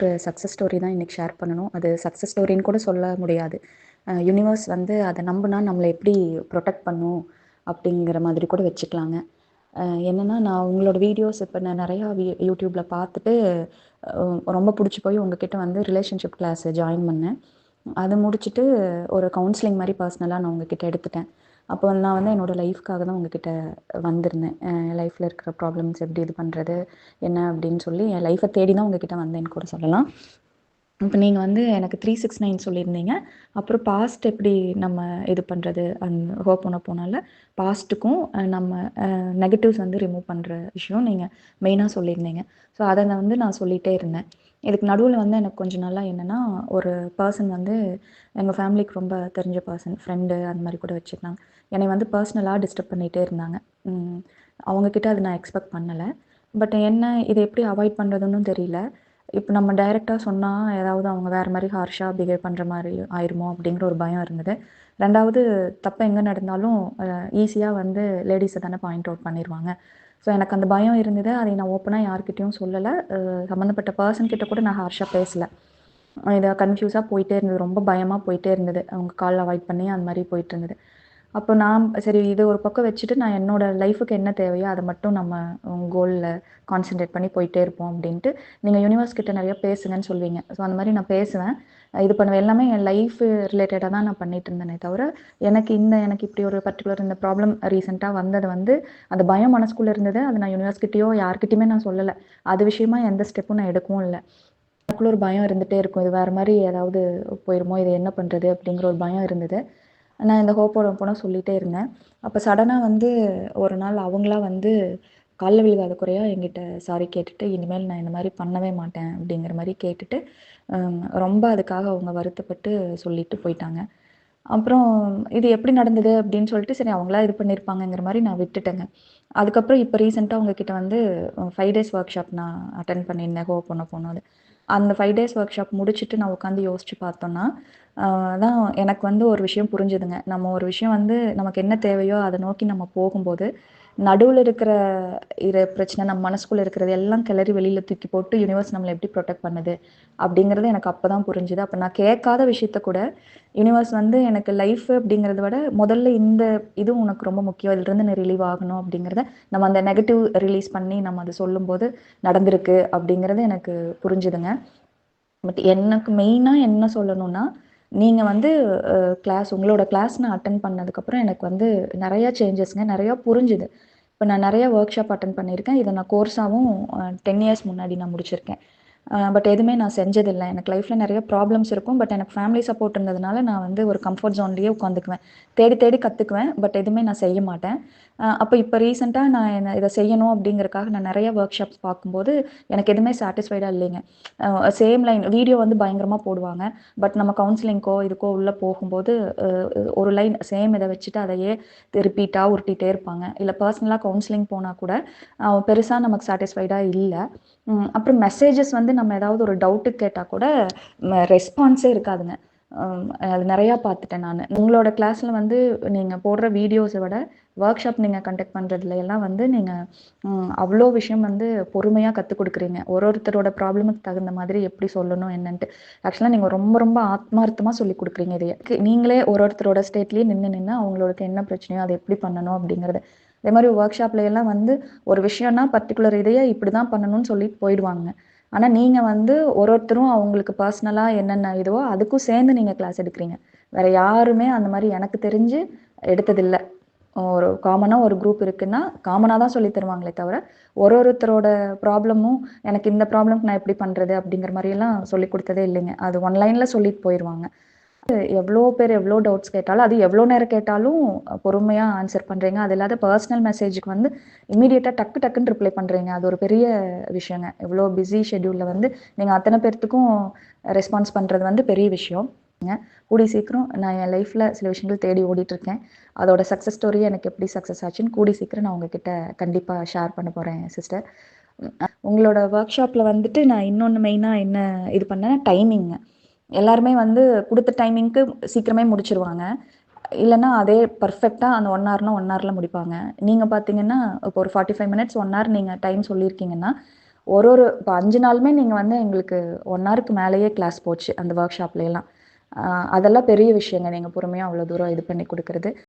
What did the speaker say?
ஒரு success story தான் இன்றைக்கி ஷேர் பண்ணணும். அது சக்ஸஸ் ஸ்டோரின்னு கூட சொல்ல முடியாது. யூனிவர்ஸ் வந்து அதை நம்பினா நம்மளை எப்படி ப்ரொடெக்ட் பண்ணும் அப்படிங்கிற மாதிரி கூட வச்சுக்கலாங்க. என்னென்னா நான் உங்களோட வீடியோஸ் இப்போ நான் நிறையா வீ யூடியூப்பில் பார்த்துட்டு ரொம்ப பிடிச்சி போய் உங்ககிட்ட வந்து ரிலேஷன்ஷிப் கிளாஸ் ஜாயின் பண்ணேன். அது முடிச்சுட்டு ஒரு கவுன்சிலிங் மாதிரி பர்சனலாக நான் உங்ககிட்ட எடுத்துட்டேன். அப்போ நான் வந்து என்னோடய லைஃப்க்காக தான் உங்ககிட்ட வந்திருந்தேன். என் லைஃப்பில் இருக்கிற ப்ராப்ளம்ஸ் எப்படி இது பண்ணுறது என்ன அப்படின்னு சொல்லி என் லைஃப்பை தேடி தான் உங்ககிட்ட வந்தேன்னு கூட சொல்லலாம். இப்போ நீங்கள் வந்து எனக்கு த்ரீ சிக்ஸ் நைன் சொல்லியிருந்தீங்க. அப்புறம் பாஸ்ட் எப்படி நம்ம இது பண்ணுறது அந்த ஹோப் ஒன்று போனால பாஸ்ட்டுக்கும் நம்ம நெகட்டிவ்ஸ் வந்து ரிமூவ் பண்ணுற விஷயம் நீங்கள் மெயினாக சொல்லியிருந்தீங்க. ஸோ அதை நான் வந்து நான் சொல்லிகிட்டே இருந்தேன். இதுக்கு நடுவில் வந்து எனக்கு கொஞ்சம் நல்லா என்னென்னா ஒரு பர்சன் வந்து எங்கள் ஃபேமிலிக்கு ரொம்ப தெரிஞ்ச பர்சன் ஃப்ரெண்டு அந்த மாதிரி கூட வச்சுருந்தாங்க. என்னை வந்து பர்சனலாக டிஸ்டர்ப் பண்ணிகிட்டே இருந்தாங்க. அவங்கக்கிட்ட அதை நான் எக்ஸ்பெக்ட் பண்ணலை. பட் என்ன இதை எப்படி அவாய்ட் பண்ணுறதுன்னு தெரியல. இப்போ நம்ம டைரெக்டாக சொன்னால் ஏதாவது அவங்க வேறு மாதிரி ஹார்ஷாக பிஹேவ் பண்ணுற மாதிரி ஆயிருமோ அப்படிங்கிற ஒரு பயம் இருந்தது. ரெண்டாவது தப்பு எங்கே நடந்தாலும் ஈஸியாக வந்து லேடிஸை தானே பாயிண்ட் அவுட் பண்ணிடுவாங்க ஸோ எனக்கு அந்த பயம் இருந்தது. அதை நான் ஓப்பனாக யார்கிட்டையும் சொல்லலை. சம்மந்தப்பட்ட பர்சன் கிட்ட கூட நான் ஹார்ஷாக பேசலை. இதை கன்ஃபியூஸாக போயிட்டே இருந்தது. ரொம்ப பயமாக போயிட்டே இருந்தது. அவங்க கால் அவாய்ட் பண்ணி அந்த மாதிரி போயிட்டு இருந்தது. அப்போ நான் சரி இது ஒரு பக்கம் வச்சுட்டு நான் என்னோடய லைஃபுக்கு என்ன தேவையோ அதை மட்டும் நம்ம கோலில் கான்சென்ட்ரேட் பண்ணி போயிட்டே இருப்போம் அப்படின்ட்டு நீங்கள் யூனிவர்ஸ் கிட்ட நிறைய பேசுங்கன்னு சொல்வீங்க. ஸோ அந்த மாதிரி நான் பேசுவேன். இது பண்ணுவேன் எல்லாமே என் லைஃப் ரிலேட்டடாக தான் நான் பண்ணிட்டு இருந்தேனே தவிர எனக்கு இந்த எனக்கு இப்படி ஒரு பர்டிகுலர் இந்த ப்ராப்ளம் ரீசெண்டாக வந்தது வந்து அந்த பயம் மனசுக்குள்ளே இருந்தது அது நான் யூனிவர்ஸ்கிட்டயோ யார்கிட்டையுமே நான் சொல்லலை. அது விஷயமா எந்த ஸ்டெப்பும் நான் எடுக்கவும் இல்லை. எனக்குள்ள ஒரு பயம் இருந்துகிட்டே இருக்கும். இது வேறு மாதிரி ஏதாவது போயிருமோ இது என்ன பண்ணுறது அப்படிங்கிற ஒரு பயம் இருந்தது. நான் இந்த ஹோப்போட போனால் சொல்லிகிட்டே இருந்தேன். அப்போ சடனாக வந்து ஒரு நாள் அவங்களா வந்து காலில் விழுகாத குறையாக எங்கிட்ட சாரி கேட்டுட்டு இனிமேல் நான் இந்த மாதிரி பண்ணவே மாட்டேன் அப்படிங்கிற மாதிரி கேட்டுட்டு ரொம்ப அதுக்காக அவங்க வருத்தப்பட்டு சொல்லிட்டு போயிட்டாங்க. அப்புறம் இது எப்படி நடந்தது அப்படின்னு சொல்லிட்டு சரி அவங்களா இது பண்ணியிருப்பாங்கங்கிற மாதிரி நான் விட்டுட்டேங்க. அதுக்கப்புறம் இப்போ ரீசெண்டாக அவங்கக்கிட்ட வந்து ஃபைவ் டேஸ் ஒர்க் ஷாப் நான் அட்டன் பண்ணியிருந்தேன் ஹோ பண்ண போனது. அந்த ஃபைவ் டேஸ் ஒர்க் ஷாப் முடிச்சுட்டு நான் உட்காந்து யோசிச்சு பார்த்தோன்னா தான் எனக்கு வந்து ஒரு விஷயம் புரிஞ்சுதுங்க. நம்ம ஒரு விஷயம் வந்து நமக்கு என்ன தேவையோ அதை நோக்கி நம்ம போகும்போது நடுவில் இருக்கிற இரு பிரச்சனை நம்ம மனசுக்குள்ளே இருக்கிறது எல்லாம் கிளறி வெளியில் தூக்கி போட்டு யூனிவர்ஸ் நம்மளை எப்படி ப்ரொடெக்ட் பண்ணுது அப்படிங்கிறது எனக்கு அப்போ தான் புரிஞ்சுது. அப்போ நான் கேட்காத விஷயத்த கூட யூனிவர்ஸ் வந்து எனக்கு லைஃப் அப்படிங்கிறத விட முதல்ல இந்த இது உனக்கு ரொம்ப முக்கியம். இதுலேருந்து நீ ரிலீவ் ஆகணும் அப்படிங்கிறத நம்ம அந்த நெகட்டிவ் ரிலீஸ் பண்ணி நம்ம அதை சொல்லும்போது நடந்திருக்கு அப்படிங்கிறது எனக்கு புரிஞ்சுதுங்க. பட் எனக்கு மெயினாக என்ன சொல்லணும்னா நீங்கள் வந்து கிளாஸ் உங்களோட கிளாஸ் நான் அட்டன் பண்ணதுக்கப்புறம் எனக்கு வந்து நிறையா சேஞ்சஸ்ங்க நிறையா புரிஞ்சுது. இப்போ நான் நிறைய ஒர்க் ஷாப் அட்டன் பண்ணியிருக்கேன். இதை நான் கோர்ஸாகவும் டென் இயர்ஸ் முன்னாடி நான் முடிச்சிருக்கேன். பட் எதுவுமே நான் செஞ்சதில்லை. எனக்கு லைஃப்பில் நிறைய ப்ராப்ளம்ஸ் இருக்கும். பட் எனக்கு ஃபேமிலி சப்போர்ட் இருந்ததுனால நான் வந்து ஒரு கம்ஃபர்ட் ஜோன்லேயே உட்காந்துக்குவேன். தேடி தேடி கற்றுக்குவேன் பட் எதுவுமே நான் செய்ய மாட்டேன். அப்போ இப்போ ரீசெண்டாக நான் என்ன இதை செய்யணும் அப்படிங்கிறக்காக நான் நிறைய ஒர்க் ஷாப்ஸ் பார்க்கும்போது எனக்கு எதுவுமே சாட்டிஸ்ஃபைடாக இல்லைங்க. சேம் லைன் வீடியோ வந்து பயங்கரமாக போடுவாங்க. பட் நம்ம கவுன்சிலிங்க்கோ இதுக்கோ உள்ளே போகும்போது ஒரு லைன் சேம் இதை வச்சுட்டு அதையே ரிப்பீட்டாக உருட்டிகிட்டே இருப்பாங்க. இல்லை பர்சனலாக கவுன்சிலிங் போனால் கூட பெருசாக நமக்கு சாட்டிஸ்ஃபைடாக இல்லை. அப்புறம் மெசேஜஸ் வந்து நம்ம ஏதாவது ஒரு டவுட்டு கேட்டால் கூட ரெஸ்பான்ஸே இருக்காதுங்க. அது நிறையா பார்த்துட்டேன் நான். உங்களோட கிளாஸில் வந்து நீங்கள் போடுற வீடியோஸை விட ஒர்க் ஷாப் நீங்கள் கண்டக்ட் பண்ணுறதுல எல்லாம் வந்து நீங்கள் அவ்வளோ விஷயம் வந்து பொறுமையாக கற்றுக் கொடுக்குறீங்க. ஒரு ஒருத்தரோட ப்ராப்ளமுக்கு தகுந்த மாதிரி எப்படி சொல்லணும் என்னன்ட்டு. ஆக்சுவலாக நீங்கள் ரொம்ப ரொம்ப ஆத்மார்த்தமாக சொல்லி கொடுக்குறீங்க இதையே. நீங்களே ஒரு ஒருத்தரோட ஸ்டேட்லேயே நின்று நின்று அவங்களுக்கு என்ன பிரச்சனையோ அதை எப்படி பண்ணணும் அப்படிங்கிறது. அதே மாதிரி ஒர்க் ஷாப்ல எல்லாம் வந்து ஒரு விஷயம்னா பர்டிகுலர் இதையே இப்படி தான் பண்ணணும்னு சொல்லிட்டு போயிடுவாங்க. ஆனால் நீங்கள் வந்து ஒரு ஒருத்தரும் அவங்களுக்கு பர்சனலாக என்னென்ன இதுவோ அதுக்கும் சேர்ந்து நீங்கள் கிளாஸ் எடுக்கிறீங்க. வேறு யாருமே அந்த மாதிரி எனக்கு தெரிஞ்சு எடுத்ததில்லை. ஒரு காமனாக ஒரு குரூப் இருக்குன்னா காமனாக தான் சொல்லி தருவாங்களே தவிர ஒரு ஒருத்தரோட ப்ராப்ளமும் எனக்கு இந்த ப்ராப்ளம்க்கு நான் எப்படி பண்ணுறது அப்படிங்கிற மாதிரியெல்லாம் சொல்லி கொடுத்ததே இல்லைங்க. அது ஒன்லைனில் சொல்லிட்டு போயிடுவாங்க எவ்வளோ பேர் எவ்வளோ டவுட்ஸ் கேட்டாலும் அது எவ்வளோ நேரம் கேட்டாலும் பொறுமையாக ஆன்சர் பண்ணுறீங்க அது இல்லாத பர்சனல் மெசேஜுக்கு வந்து இமீடியட்டாக டக்கு டக்குன்னு ரிப்ளை பண்ணுறீங்க அது ஒரு பெரிய விஷயங்க. எவ்வளோ பிஸி ஷெட்யூலில் வந்து நீங்கள் அத்தனை பேர்த்துக்கும் ரெஸ்பான்ஸ் பண்ணுறது வந்து பெரிய விஷயம். கூடி சீக்கிரம் நான் என் லைஃப்பில் சில விஷயங்கள் தேடி ஓடிட்டுருக்கேன். அதோட சக்ஸஸ் ஸ்டோரி எனக்கு எப்படி சக்ஸஸ் ஆச்சுன்னு கூடி சீக்கிரம் நான் உங்ககிட்ட கண்டிப்பாக ஷேர் பண்ண போகிறேன் சிஸ்டர் உங்களோட ஒர்க் ஷாப்பில் வந்துட்டு நான் இன்னொன்று மெயினாக என்ன இது பண்ணேன் டைமிங்கு எல்லாருமே வந்து கொடுத்த டைமிங்க்கு சீக்கிரமே முடிச்சிருவாங்க. இல்லைன்னா அதே பர்ஃபெக்டாக அந்த ஒன் ஹவர்னா ஒன் ஹவரில் முடிப்பாங்க. நீங்கள் பார்த்தீங்கன்னா இப்போ ஒரு forty five minutes one hour நீங்கள் டைம் சொல்லியிருக்கீங்கன்னா ஒரு ஒரு இப்போ அஞ்சு நாளுமே நீங்கள் வந்து எங்களுக்கு ஒன் ஹவருக்கு மேலேயே கிளாஸ் போச்சு அந்த ஒர்க் ஷாப்லேலாம் அதெல்லாம் பெரிய விஷயங்க. நீங்கள் பொறுமையாக அவ்வளோ தூரம் இது பண்ணி கொடுக்குறது.